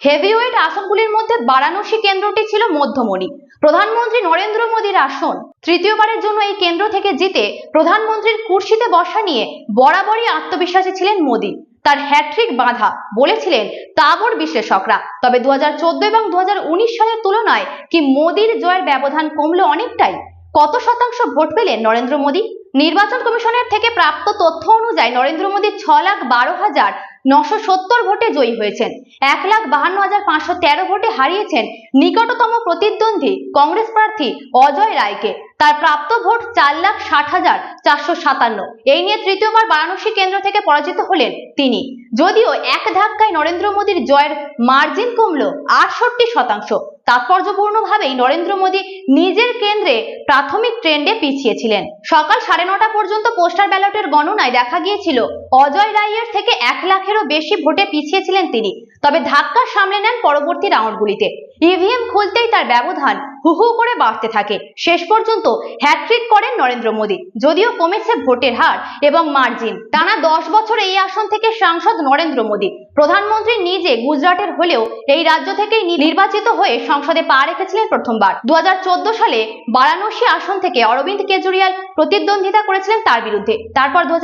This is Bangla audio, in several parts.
হেভিওয়েট আসনগুলির মধ্যে বারাণসী কেন্দ্রটি ছিল মধ্যমণি। প্রধানমন্ত্রী নরেন্দ্র মোদীর আসন তৃতীয়বারের জন্য এই কেন্দ্র থেকে জিতে প্রধানমন্ত্রীর কুর্সিতে বসা নিয়ে বরাবরই আত্মবিশ্বাসী ছিলেন মোদী। তার হ্যাট্রিক বাঁধা বলেছিলেন তাবর বিশ্লেষকরা। তবে দু হাজার চোদ্দ এবং দু হাজার উনিশ সালের তুলনায় কি মোদীর জয়ের ব্যবধান কমলো অনেকটাই? কত শতাংশ ভোট পেলেন নরেন্দ্র মোদী? নির্বাচন কমিশনের থেকে প্রাপ্ত তথ্য অনুযায়ী নরেন্দ্র মোদী ছ লাখ বারো হাজার নশো সত্তর ভোটে জয়ী হয়েছেন। এক লাখ বাহান্ন হাজার পাঁচশো তেরো ভোটে হারিয়েছেন নিকটতম প্রতিদ্বন্দ্বী কংগ্রেস প্রার্থী অজয় রায়কে। তার প্রাপ্ত ভোট চার লাখ ষাট হাজার চারশো সাতান্ন। এই নিয়ে তৃতীয়বার বারাণসী কেন্দ্র থেকে পরাজিত হলেন তিনি। যদিও এক ধাক্কায় নরেন্দ্র মোদীর জয়ের মার্জিন কমল আটষট্টি শতাংশ। তাৎপর্যপূর্ণভাবেই নরেন্দ্র মোদী নিজের কেন্দ্রে প্রাথমিক ট্রেন্ডে পিছিয়েছিলেন। সকাল সাড়ে নটা পর্যন্ত পোস্টার ব্যালটের গণনায় দেখা গিয়েছিল, অজয় রায়ের থেকে এক লাখেরও বেশি ভোটে পিছিয়েছিলেন তিনি। তবে ধাক্কা সামলে নেন পরবর্তী রাউন্ডগুলিতে। ইভিএম খুলতেই তার ব্যবধান হু হু করে বাড়তে থাকে। শেষ পর্যন্ত হ্যাট্রিক করেন নরেন্দ্র মোদী। যদিও কমেছে ভোটের হার এবং মার্জিন। টানা দশ বছর এই আসন থেকে সাংসদ নরেন্দ্র মোদী। প্রধানমন্ত্রী নিজে গুজরাটের হলেও এই রাজ্য থেকেই নির্বাচিত হয়ে সংসদে পা রেখেছিলেন প্রথমবার। দু হাজার চোদ্দ সালে বারাণসী আসন থেকে অরবিন্দ কেজরিওয়াল প্রতিদ্বন্দ্বিতা করেছিলেন তার বিরুদ্ধে। তারপর দু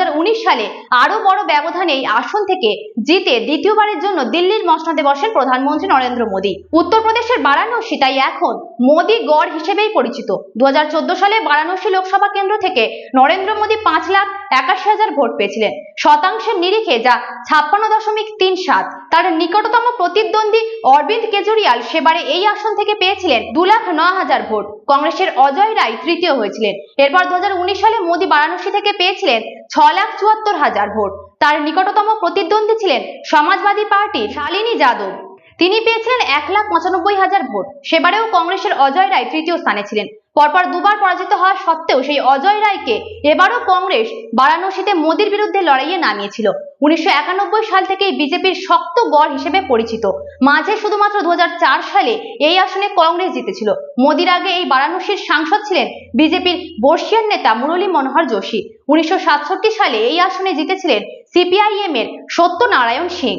সালে আরও বড় ব্যবধানে এই আসন থেকে জিতে দ্বিতীয়বারের জন্য দিল্লির মসনদে বসেন প্রধানমন্ত্রী নরেন্দ্র মোদী। উত্তরপ্রদেশের বারাণসী তাই এখন মোদী গড় হিসেবেই পরিচিত। দু হাজার চোদ্দ সালে বারাণসী লোকসভা কেন্দ্র থেকে নরেন্দ্র মোদী পাঁচ লাখ একাশি হাজার ভোট পেয়েছিলেন। শতাংশের নিরিখে যা ছাপ্পান্ন দশমিক তিন সাত। তার নিকটতম প্রতিদ্বন্দ্বী অরবিন্দ কেজরিওয়াল সেবারে এই আসন থেকে পেয়েছিলেন দু লাখ ন হাজার ভোট। কংগ্রেসের অজয় রায় তৃতীয় হয়েছিলেন। এরপর দু হাজার উনিশ সালে মোদী বারাণসী থেকে পেয়েছিলেন ছ লাখ চুয়াত্তর হাজার ভোট। তার নিকটতম প্রতিদ্বন্দ্বী ছিলেন সমাজবাদী পার্টি শালিনী যাদব। তিনি পেয়েছিলেন এক লাখ পঁচানব্বই হাজার ভোট। সেবারেও কংগ্রেসের অজয় রায় তৃতীয় স্থানে ছিলেন। পরপর দুবার পরাজিত হওয়া সত্ত্বেও সেই অজয় রায়কে এবারও কংগ্রেস বারাণসীতে মোদীর বিরুদ্ধে লড়াইয়ে নামিয়েছিল। উনিশশো একানব্বই সাল থেকেই বিজেপির শক্ত গড় হিসেবে পরিচিত। মাঝে শুধুমাত্র দু হাজার চার সালে এই আসনে কংগ্রেস জিতেছিল। মোদীর আগে এই বারাণসীর সাংসদ ছিলেন বিজেপির বর্ষিয়ান নেতা মুরলী মনোহর যোশী। উনিশশো সাতষট্টি সালে এই আসনে জিতেছিলেন সিপিআইএম এর সত্যনারায়ণ সিং।